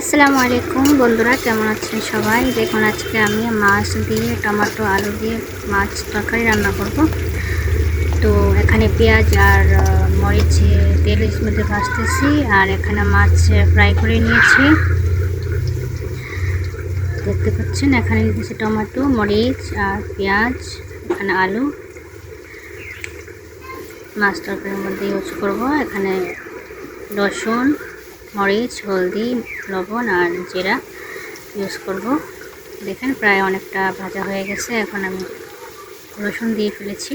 আসসালামু আলাইকুম বন্ধুরা, কেমন আছেন সবাই? দেখুন, আজকে আমি মাছ দিয়ে, টমেটো, আলু দিয়ে মাছ তরকারি রান্না করব। তো এখানে পেঁয়াজ আর মরিচ তেলের মধ্যে ভাজতেছি আর এখানে মাছ ফ্রাই করে নিয়েছি। দেখতে পাচ্ছেন, এখানে নিয়েছি টমেটো, মরিচ আর পেঁয়াজ, এখানে আলু। মাছ তরকারির মধ্যে ইউজ করব, এখানে রসুন মরিচ, হলদি, লবণ আর জিরা ইউজ করব। দেখেন প্রায় অনেকটা ভাজা হয়ে গেছে। এখন আমি রসুন দিয়ে ফেলেছি।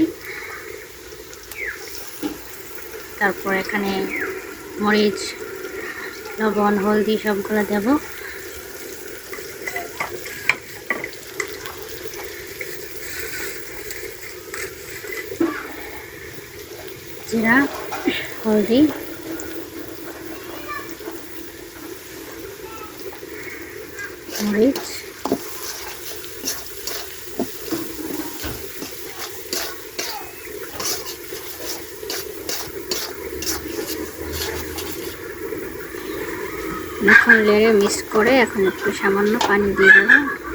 তারপর এখানে মরিচ, লবণ, হলদি সবগুলো দেব। জিরা, হলদি মরিচ এখন লেড়ে মিক্স করে এখন একটু সামান্য পানি দিয়ে দেবো।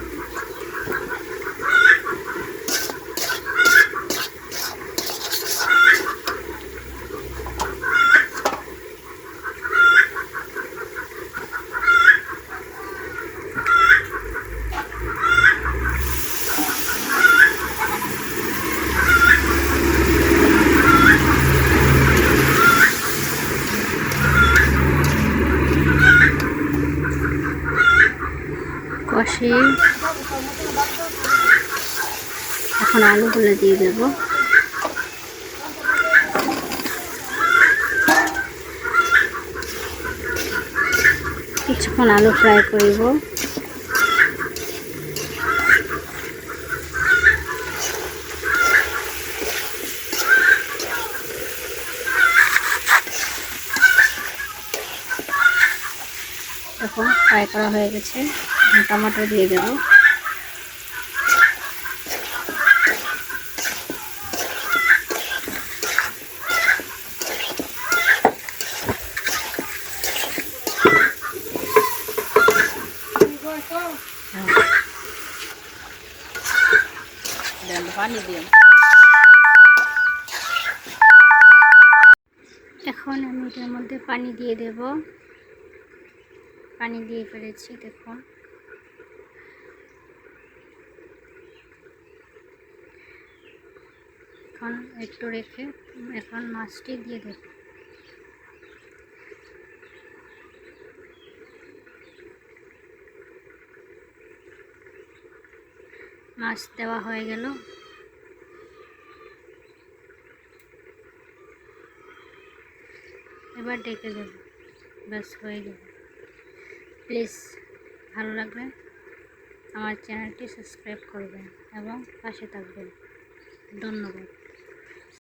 কষে এখন আলু আলুগুলো দিয়ে দেব। কিছুক্ষণ আলু ফ্রাই করব। এখন ফ্রাই করা হয়ে গেছে। টমেটো দিয়ে দেব। পানি এখন আমি এটার মধ্যে পানি দিয়ে দেব। পানি দিয়ে ফেলেছি, দেখুন। এখন একটু রেখে এখন মাছটি দিয়ে দেব। মাছ দেওয়া হয়ে গেল। এবার ডেকে দেব। ব্যাস, হয়ে যাবে প্লিজ, ভালো লাগলে আমার চ্যানেলটি সাবস্ক্রাইব করবেন এবং পাশে থাকবেন। ধন্যবাদ।